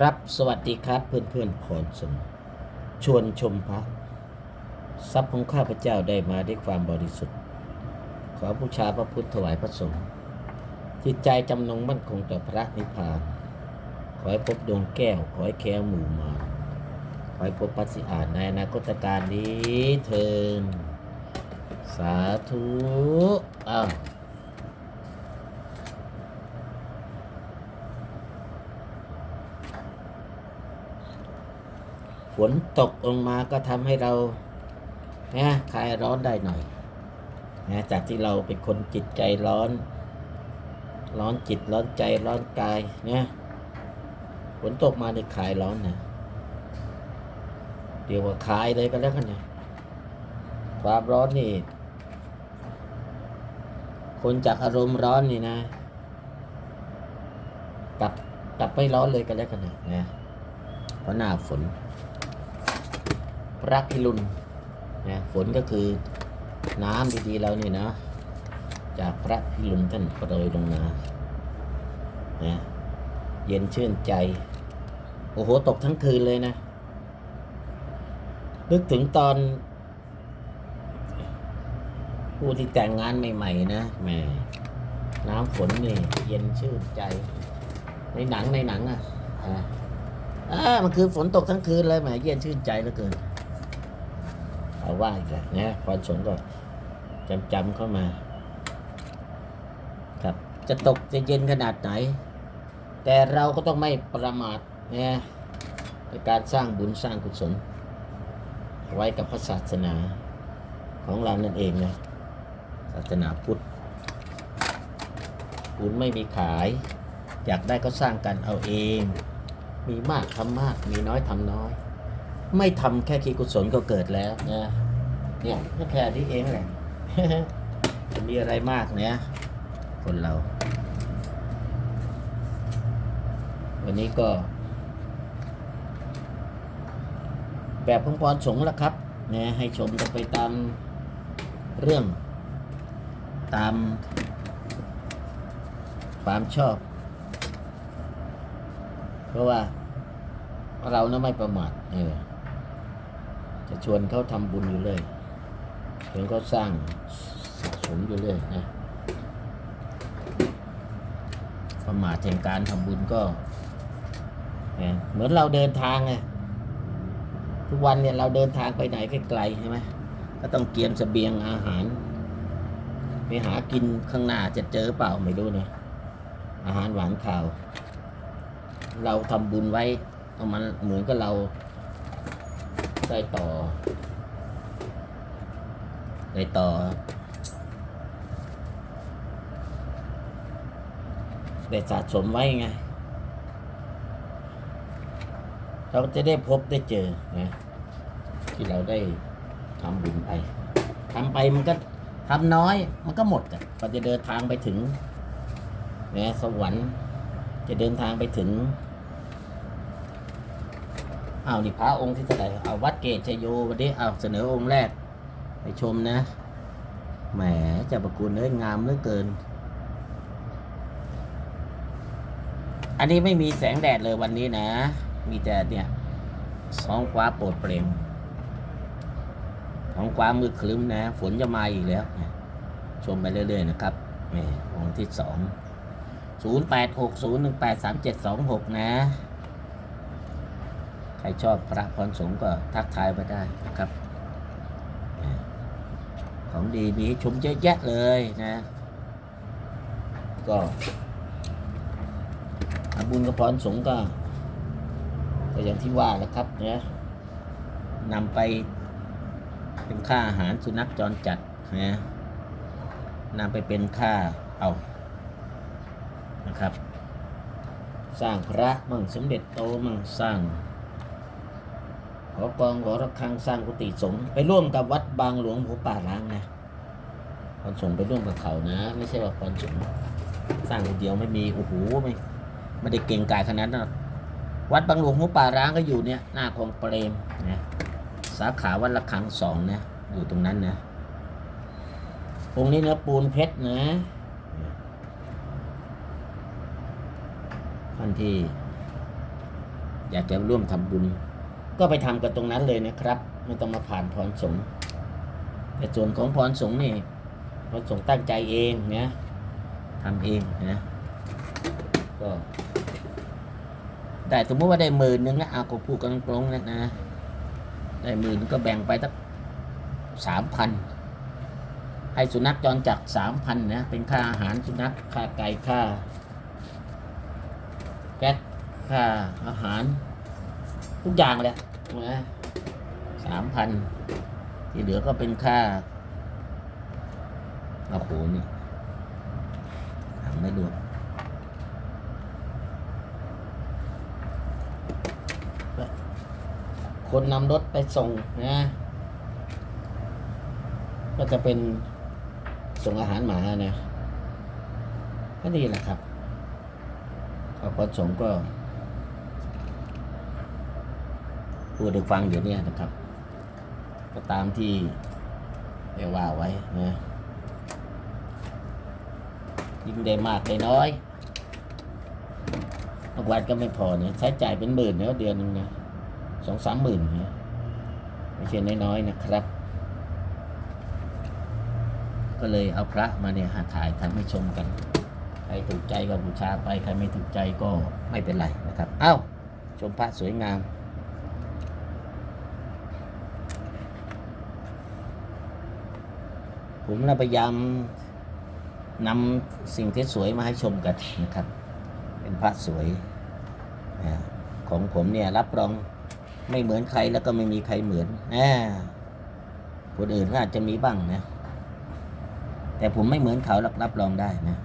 ครับสวัสดีครับเพื่อนเพื่อนๆผลสมชวนชมพระทรัพย์ของข้าพเจ้าได้มาด้วยความบริสุทธิ์ ขอบูชาพระพุทธถวายพระสงฆ์จิตใจจำนงมั่นคงต่อพระนิพพาน ขอให้พบดวงแก้ว ขอให้แคล้วหมู่มา ขอให้พบปัสสิอาจในอนาคตการนี้เทินสาธุอ้าว ฝนตกลงมาก็ทำให้เรานะคลายร้อนได้หน่อยนะจากที่เราเป็นคนจิตใจร้อน ร้อนจิตร้อนใจร้อนกายเนี่ยฝนตกมาในคลายร้อนนะเดี๋ยวว่าคลายเลยก็แล้วกันเนี่ยความร้อนนี่ คนจากอารมณ์ร้อนนี่นะกลับกลับไม่ร้อนเลยก็แล้วกันนะนะเพราะหน้าฝน ระพิรุณนะฝนก็คือน้ำดีๆเราเนี่ยนะ จากพระพิรุณท่านโปรยลงมานะเย็นชื่นใจ โอ้โห ตกทั้งคืนเลยนะ นึกถึงตอน ผู้ที่แต่งงานใหม่ ๆ นะแหมน้ำฝนนี่ เย็นชื่นใจ ในหนังในหนังอะอ่าอ่ามันคือฝนตกทั้งคืนเลยแหมเย็นชื่นใจเหลือเกิน เอาว่าอีกแล้วนะความสงฆ์ก็จำจำๆเข้ามา ครับ จะตกจะเย็นขนาดไหน แต่เราก็ต้องไม่ประมาทนะในการสร้างบุญสร้างกุศล ไว้กับพระศาสนาของเรานั่นเองนะศาสนาพุทธบุญไม่มีขาย อยากได้ก็สร้างกันเอาเอง มีมากทำมากมีน้อยทำน้อย ไม่ทำแค่คิดกุศลก็เกิดแล้วนะเนี่ยก็แค่นี้เองแหละจะมีอะไรมากเนี่ยคนเรา วันนี้ก็ แบบของพรสงฆ์แล้วครับนะให้ชมกันไปตามเรื่อง ตาม ความชอบ เพราะว่าเรานะไม่ประมาทเออ ชวนเขาทำบุญอยู่เลยชวนเขาสร้างสะสมอยู่เลยนะประมาทแห่งการทำบุญก็เหมือนเราเดินทางไงทุกวันเนี่ยเราเดินทางไปไหนไกลๆใช่ไหมก็ต้องเตรียมเสบียงอาหาร ไปหากินข้างหน้าจะเจอเปล่าไม่รู้นะอาหารหวานข่าว เราทำบุญไว้เอามันเหมือนกับเรา ได้ต่อได้ต่อได้สะสมไว้ไง เราจะได้พบได้เจอนะที่เราได้ทำบุญไปทำไปมันก็ทำน้อย มันก็หมดอะพอจะเดินทางไปถึงนะสวรรค์จะเดินทางไปถึง อ้าวนี่พระองค์ที่เท่าไหร่เอาวัดเกตชยโยวันนี้เอาเสนอองค์แรก ไปชมนะ แหมจ้าประคุณเอ้ยงามเหลือเกิน อันนี้ไม่มีแสงแดดเลยวันนี้นะ มีแต่เนี่ยท้องฟ้าโปรดเปร่งท้องฟ้ามืดครึ้มนะ ฝนจะมาอีกแล้วนะชมไปเรื่อย ๆ นะครับแหมองค์ที่สองศูนย์แปดหกศูนย์หนึ่งแปดสามเจ็ดสองหกนะ ครชอบพระพรสงฆ์ก็ทักทายมาได้นะครับ ของดีมีชมเยอะแยะเลยนะ ก็บุญกับพรสงฆ์ก็ก็อย่างที่ว่าแหละครับเนี่ยนำไปเป็นค่าอาหารสุนัขจรจัดนะนำไปเป็นค่าเอานะครับ สร้างพระมั่งสมเด็จโตมั่งสร้าง หอกองหอระฆังสร้างกุฏิสงฆ์ไปร่วมกับวัดบางหลวงหัวป่าล้างนะพรสงฆ์ไปร่วมกับเขานะ ไม่ใช่ว่าพรสงฆ์สร้างคนเดียวไม่มีโอ้โหไม่ไม่ได้เก่งกายขนาดนั้นวัดบางหลวงหัวป่าร้างก็อยู่เนี่ยหน้าคลองเปรมนะสาขาวัดระฆังสองนะอยู่ตรงนั้นนะองค์นี้เนื้อปูนเพชรนะท่านที่ อยากจะร่วมทำบุญ ก็ไปทำกันตรงนั้นเลยนะครับ ไม่ต้องมาผ่านพรสงฆ์แต่ส่วนของพรสงฆ์นี่พรสงฆ์ตั้งใจเองนะทำเองนะก็ได้สมมติว่าได้หมื่นหนึ่งนะเอาก็พูดกันตรงๆนะนะได้หมื่นก็แบ่งไปตั้งสามพันให้สุนัขจรจัดสามพันนะเป็นค่าอาหารสุนัขค่าไก่ค่าแก๊สค่าอาหาร ทุกอย่างเลยนะสามพันที่เหลือก็เป็นค่าโอ้โหนี่ทำไม่รวมคนนำรถไปส่งนะ ก็จะเป็นส่งอาหารหมานะก็นี่แหละครับพอพระสงฆ์ก็ พูดให้ฟังเดี๋ยวนี้นะครับ ก็ตามที่ได้ว่าไว้นะยิ่งได้มากได้น้อยบางวันก็ไม่พอเนี่ยใช้จ่ายเป็นหมื่นเนี่ยเดือนหนึงนะสองสามหมื่นเนี่ยไม่ใช่น้อยๆนะครับ ก็เลยเอาพระมาเนี่ยหาถ่ายทำให้ชมกัน ใครถูกใจก็บูชาไป ใครไม่ถูกใจก็ไม่เป็นไรนะครับ เอ้า ชมพระสวยงาม ผมพยายามนำสิ่งที่สวยมาให้ชมกันนะครับ เป็นพระสวยของผมเนี่ยรับรองไม่เหมือนใครแล้วก็ไม่มีใครเหมือนนะคนอื่นก็อาจจะมีบ้างนะ แต่ผมไม่เหมือนเขารับรองได้นะ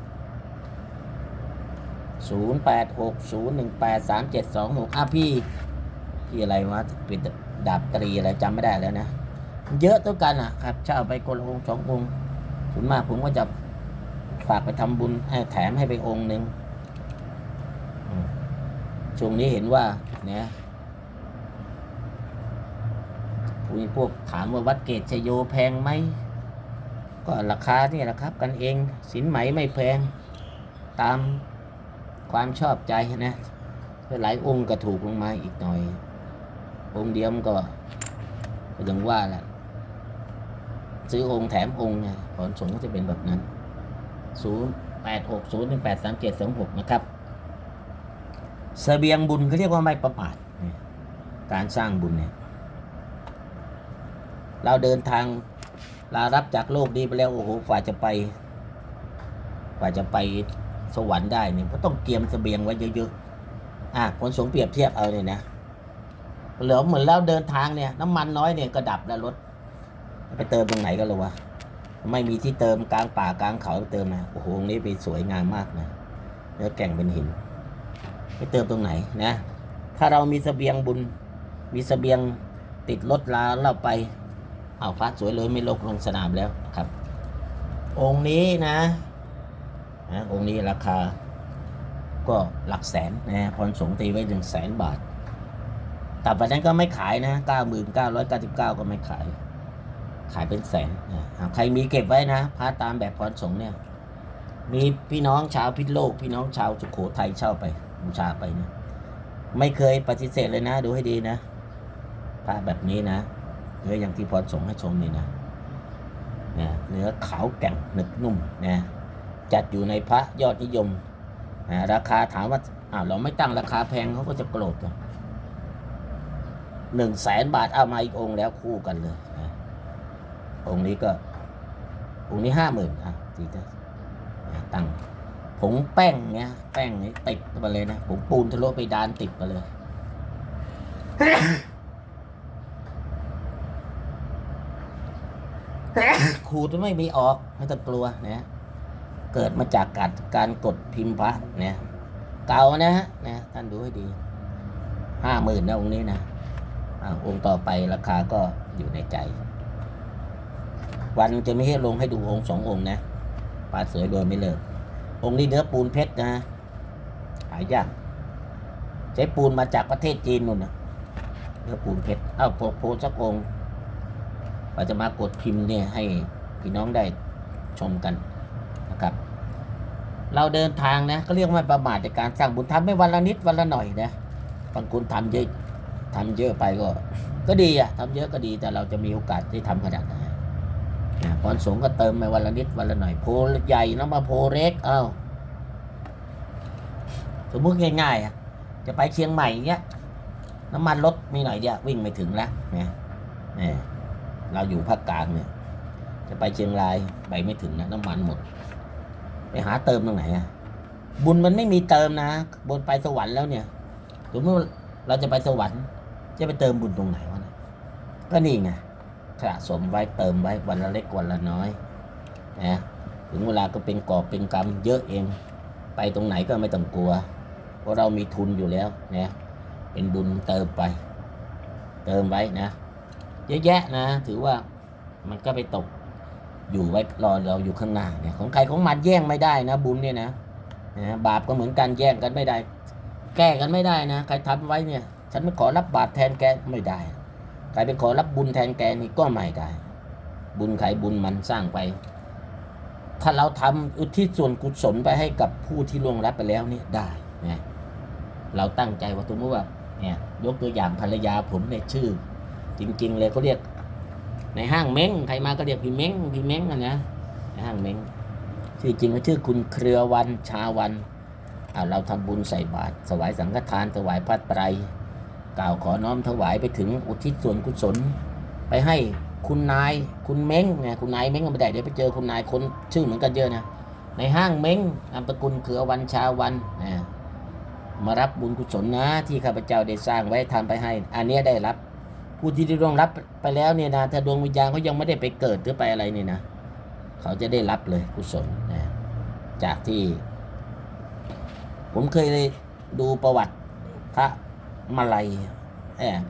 ศูนย์แปดหกศูนย์หนึ่งแปดสามเจ็ดสองหกอะพี่ พี่อะไรวะเป็นดาบตรีอะไรจำไม่ได้แล้วนะ เยอะตัวกันอะครับเช่าไปคนละองค์สององค์ส่วนมากผมก็จะฝากไปทำบุญให้แถมให้ไปองค์หนึ่งช่วงนี้เห็นว่า เนี่ยมีพวกถามว่าวัดเกตชยโยแพงไหม ก็ราคาเนี่ยแหละครับ กันเองสินไหมไม่แพง ตามความชอบใจนะหลายองค์ก็ถูกลงมาอีกหน่อย องค์เดียวมันก็ก็ยังว่าแหละ ซื้อองค์แถมองค์เนี่ยผลสงก็จะเป็นแบบนั้นศูนย์แปดหกศูนย์หนึ่งแปดสามเจ็ดสองหกนะครับเสบียงบุญเขาเรียกว่าไม่ประมาทการสร้างบุญเนี่ย เราเดินทางลารับจากโลกนี้ไปแล้วโอ้โหกว่าจะไปกว่าจะไปสวรรค์ได้เนี่ยก็ต้องเตรียมเสบียงไว้เยอะๆอะคนสงเปรียบเทียบเอาเนี่ยนะเหลือเหมือนแล้วเดินทางเนี่ย น้ำมันน้อยเนี่ยก็ดับแล้วรถ ไปเติมตรงไหนก็เลยวะไม่มีที่เติมกลางป่ากลางเขาไปเติมนะโอ้โหตรงนี้ไปสวยงามมากนะเนื้อแก่งเป็นหิน ไปเติมตรงไหนนะ ถ้าเรามีเสบียงบุญ มีเสบียงติดรถลาเราไปเอาฟ้าสวยเลยไม่ลงลงสนามแล้วครับ องค์นี้นะนะองค์นี้ราคา ก็หลักแสนนะพรสงตีไว้หนึ่งแสนบาทแต่วันนั้นก็ไม่ขายนะเก้าหมื่นเก้าร้อยเก้าสิบเก้าก็ไม่ขาย ขายเป็นแสนนะอ่าใครมีเก็บไว้นะพระตามแบบพรสงเนี่ย มีพี่น้องชาวพิษโลก พี่น้องชาวสุโขทัยเช่าไปบูชาไปนะไม่เคยปฏิเสธเลยนะ ดูให้ดีนะพระแบบนี้นะเนื้ออย่างที่พรสงให้ชมนี่นะนะเนื้อขาวแก่งหนึบนุ่มนะจัดอยู่ในพระยอดนิยมนะราคาถามว่าอ้าวเราไม่ตั้งราคาแพงเขาก็จะโกรธกันหนึ่งแสนบาทเอามาอีกองค์แล้วคู่กันเลยนะ องค์นี้ก็ องค์นี้ห้าหมื่นอะทีจะนะตั้งผงแป้งเนี้ย แป้งนี้ติดไปเลยนะผงปูนทะลุไปดานติดไปเลยขูดไม่มีออกไม่ต้องกลัวนะเกิดมาจากการการกดพิมพ์พระเนี่ยเก่านะฮะนะท่านดูให้ดีห้าหมื่นนะองค์นี้นะอ่าองค์ต่อไปราคาก็อยู่ในใจ วันจะไม่ให้ลงให้ดูองค์สององค์นะปลาสวยโดยไม่เลิก องค์นี้เนื้อปูนเพชรนะหายากใช้ปูนมาจากประเทศจีนนู่นนะเนื้อปูนเพชรเอ้าโพโพสักองค์เราจะมากดพิมพ์เนี่ยให้พี่น้องได้ชมกันนะครับ เราเดินทางนะก็เรียกว่าประมาทในการสร้างบุญทำไม่วันละนิดวันละหน่อยนะบางคนทำเยอะทำเยอะไปก็ ก็ดีอะทำเยอะก็ดีแต่เราจะมีโอกาสได้ทำขนาดไหน พรสงก็เติมไปวันละนิดวันละหน่อยโพใหญ่น้ำมาโพเล็กเอ้าสมมุติง่ายๆอะจะไปเชียงใหม่เงี้ยน้ำมันรถมีหน่อยเดียววิ่งไม่ถึงแล้วเนี่ยเนี่ยเราอยู่ภาคกลางเนี่ย จะไปเชียงรายไปไม่ถึงนะน้ำมันหมด ไปหาเติมตรงไหนอะบุญมันไม่มีเติมนะ บนไปสวรรค์แล้วเนี่ยสมมติเราจะไปสวรรค์ จะไปเติมบุญตรงไหนวะก็นี่ไง สะสมไว้เติมไว้วันละเล็กวันละน้อยนะถึงเวลาก็เป็นกอบเป็นกรรมเยอะเอง ไปตรงไหนก็ไม่ต้องกลัว เพราะเรามีทุนอยู่แล้วนะเป็นบุญเติมไป เติมไว้นะ เยอะแยะนะ ถือว่ามันก็ไปตกอยู่ไว้รอเราอยู่ข้างหน้าเนี่ยของใครของมันแย่งไม่ได้นะ บุญเนี่ยนะนะบาปก็เหมือนกันแย่งกันไม่ได้ แก้กันไม่ได้นะ ใครทำไว้เนี่ย ฉันไม่ขอรับบาปแทนแกไม่ได้ ใครไปขอรับบุญแทนแกนี่ก็ไม่ได้ บุญใครบุญมันสร้างไป ถ้าเราทำอุทิศส่วนกุศลไปให้กับผู้ที่ล่วงลับไปแล้วเนี่ยได้นะเราตั้งใจว่าสมมติว่าเนี่ยยกตัวอย่างภรรยาผมเนี่ยชื่อ จริง ๆ เลยเขาเรียก ในห้างเม้งใครมาก็เรียกพี่เม้งพี่เม้งอะนะในห้างเม้งชื่อจริงก็ชื่อคุณเครือวันชาวันอ่าเราทำบุญใส่บาตรถวายสังฆทานถวายพัดไตร กล่าวขอน้อมถวายไปถึงอุทิศส่วนกุศล ไปให้คุณนายคุณเม้งเนี่ยคุณนายเม้งก็ไม่ได้เดี๋ยวไปเจอคุณนายคนชื่อเหมือนกันเยอะนะในห้างเม้งนามสกุลเคือวันชาวันนะมารับบุญกุศลนะที่ข้าพเจ้าได้สร้างไว้ทำไปให้ อันนี้ได้รับ ผู้ที่ได้ร่วงรับไปแล้วเนี่ยนะถ้าดวงวิญญาณเขายังไม่ได้ไปเกิดหรือไปอะไรเนี่ยนะเขาจะได้รับเลยกุศลนะจากที่ ผมเคยดูประวัติพระ มาลัยแอบ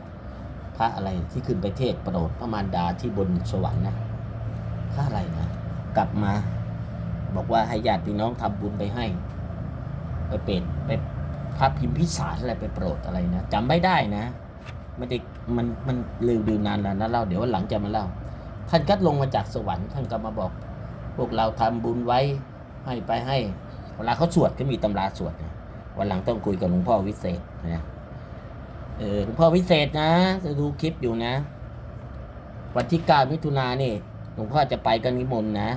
พระอะไรที่ขึ้นไปเทศประโดดพระมารดาที่บนสวรรค์นะพระอะไรนะ กลับมา บอกว่าให้ญาติพี่น้องทำบุญไปให้ ไปเป็ดไปพระพิมพิสารอะไรไปโปรดอะไรนะจำไม่ได้นะไม่ได้มันมันเร็วดูนานแล้วนะเล่าเดี๋ยววันหลังจะมาเล่า ท่านก็ลงมาจากสวรรค์ท่านก็มาบอก พวกเราทำบุญไว้ให้ไปให้ เวลาเขาสวดก็มีตำราสวดนะวันหลังต้องคุยกับหลวงพ่อวิเศษนะ เออหลวงพ่อวิเศษนะจะดูคลิปอยู่นะ วันที่เก้ามิถุนายนนี่หลวงพ่อจะไปกันนิมนต์นะ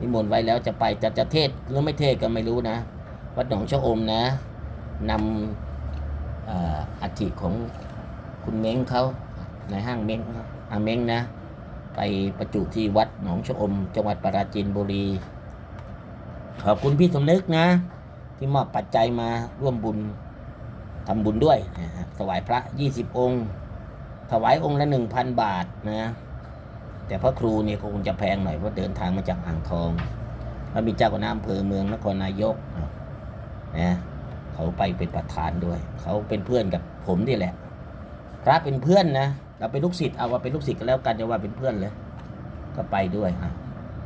นิมนต์ไว้แล้วจะไปจะจะเทศหรือไม่เทศก็ไม่รู้นะ วัดหนองชะอมนะนำอ่ออัฐิของคุณเม้งเขาในห้างเม้งอาเม้งนะ ไปประจุที่วัดหนองชะอม จังหวัดปราจีนบุรี ขอบคุณพี่สมนึกนะ ที่มอบปัจจัยมาร่วมบุญ ทำบุญด้วยนะฮะถวายพระ 20 องค์ ถวายองค์ละ 1,000 บาทนะแต่พระครูเนี่ยคงจะแพงหน่อยเพราะเดินทางมาจากอ่างทองแล้วมีเจ้าคณะอำเภอเมืองนครนายกนะเขาไปเป็นประธานด้วย เขาเป็นเพื่อนกับผมนี่แหละ พระเป็นเพื่อนนะเราเป็นลูกศิษย์เอาว่าเป็นลูกศิษย์ก็แล้วกันจะว่าเป็นเพื่อนเลยก็ไปด้วยอะ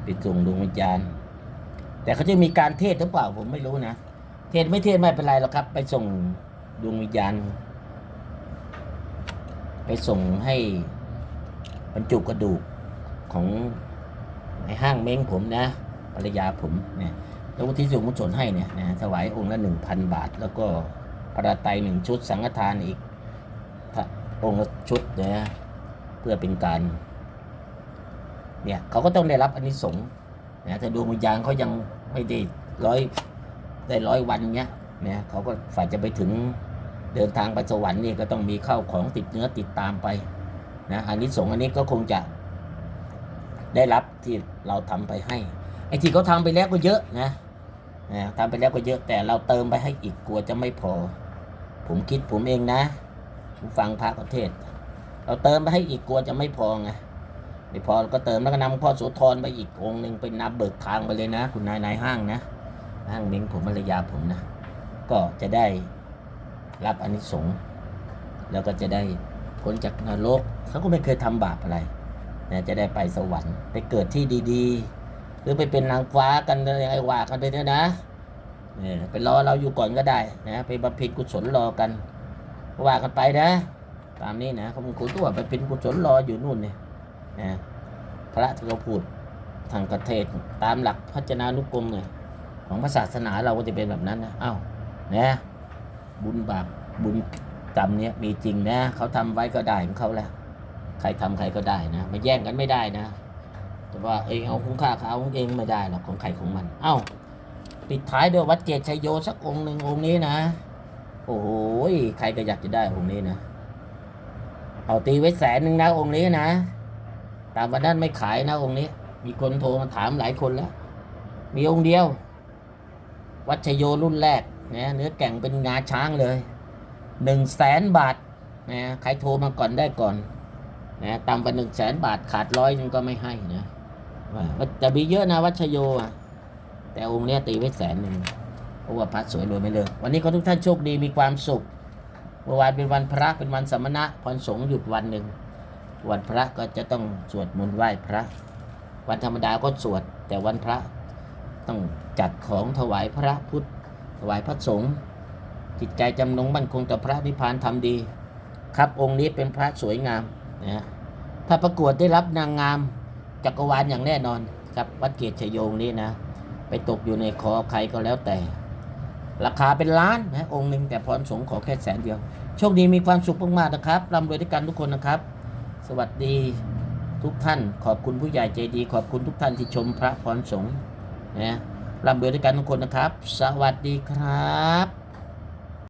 ไปส่งดวงวิญญาณแต่เขาจะมีการเทศหรือเปล่าผมไม่รู้นะ เทศไม่เทศไม่เป็นไรหรอกครับ ไปส่ง ดวงวิญญาณ ไปส่งให้บรรจุกระดูกของในห้างเม้งผมนะภรรยาผมเนี่ยแล้ววุฒิส่วนกุศลให้เนี่ยนะถวายองค์ละหนึ่งพันบาท แล้วก็พระไตรหนึ่งชุดสังฆทานอีกองค์ละชุดนะเพื่อเป็นการเนี่ยเขาก็ต้องได้รับอนนิสงส์นะถ้าดวงวิญญาณเขายังไม่ได้ร้อยได้ร้อยวันเนี้ยเนี่ยเขาก็ฝ่ายจะไปถึง เดินทางไปสวรรค์นี่ก็ต้องมีข้าวของติดเนื้อติดตามไปนะอันนิสงอันนี้ก็คงจะได้รับที่เราทำไปให้ไอ้ที่เขาทำไปแล้วก็เยอะนะนะทำไปแล้วก็เยอะแต่เราเติมไปให้อีกกลัวจะไม่พอ ผมคิดผมเองนะผมฟังพระประเทศ เราเติมไปให้อีกกลัวจะไม่พอไงไม่พอเราก็เติมแล้วก็นำพ่อโสธรไปอีกองหนึ่งไปนับเบิกทางไปเลยนะ คุณนายนายห้างนะห้างเม้งผมภรรยาผมนะ ก็จะได้ รับอนิสงส์แล้วก็จะได้พ้นจากนรกเขาก็ไม่เคยทำบาปอะไรนะจะได้ไปสวรรค์ไปเกิดที่ดีๆ หรือไปเป็นนางฟ้ากันอะไรว่ากันไปเนี่ยนะเนี่ยไปรอเราอยู่ก่อนก็ได้นะไปบำเพ็ญกุศลรอกันว่ากันไปนะ ตามนี้นะเขาบอกคุณตัวไปเป็นกุศลรออยู่นู่นเนี่ยนะพระที่เขาพูดทางประเทศตามหลักพัฒนานุกรมเนี่ยของศาสนาเราก็จะเป็นแบบนั้นนะ เอ้านะ บุญบาปบุญกรรมเนี้ยมีจริงนะเขาทำไว้ก็ได้ของเขาแหละใครทำใครก็ได้นะมาแย่งกันไม่ได้นะ แต่ว่าเองเอาคุ้มค่าเขาเองไม่ได้หรอกของใครของมัน เอ้าปิดท้ายด้วยวัดเกตชัยโยสักองค์หนึ่งองค์นี้นะ โอ้โหใครก็อยากจะได้องค์นี้นะ เอาตีไว้แสนหนึ่งนะองค์นี้นะตามวันนั้นไม่ขายนะองค์นี้ มีคนโทรมาถามหลายคนแล้ว มีองค์เดียว วัดชยโยรุ่นแรก นะเนื้อแก่งเป็นงาช้างเลยหนึ่งแสนบาทนะใครโทรมาก่อนได้ก่อนนะตามไปหนึ่งแสนบาทขาดร้อยนึงก็ไม่ให้นะว่าแต่มีเยอะนะวัดชยโยอะแต่องค์เนี้ยตีไว้แสนหนึ่งเพราะว่าพระสวยรวยไม่เลิกวันนี้ขอทุกท่านโชคดีมีความสุขเมื่อวานเป็นวันพระเป็นวันสมณะพรสงฆ์หยุดวันหนึ่งวันพระก็จะต้องสวดมนต์ไหว้พระ วันธรรมดาก็สวด แต่วันพระต้องจัดของถวายพระพุทธ ถวายพระสงฆ์จิตใจจำนงมั่นคงต่อพระนิพพานทำดี ครับองค์นี้เป็นพระสวยงามนะถ้าประกวดได้รับนางงามจักรวาลอย่างแน่นอนครับวัดเกียรติชโยงนี้นะ ไปตกอยู่ในคอใครก็แล้วแต่ ราคาเป็นล้านนะองค์หนึ่งแต่พรสงฆ์ขอแค่แสนเดียว โชคดีมีความสุขมากๆนะครับร่ำรวยด้วยกันทุกคนนะครับ สวัสดีทุกท่าน ขอบคุณผู้ใหญ่ใจดี ขอบคุณทุกท่านที่ชมพระพรสงฆ์นะ ร่ำรวยด้วยกันทุกคนนะครับ สวัสดีครับ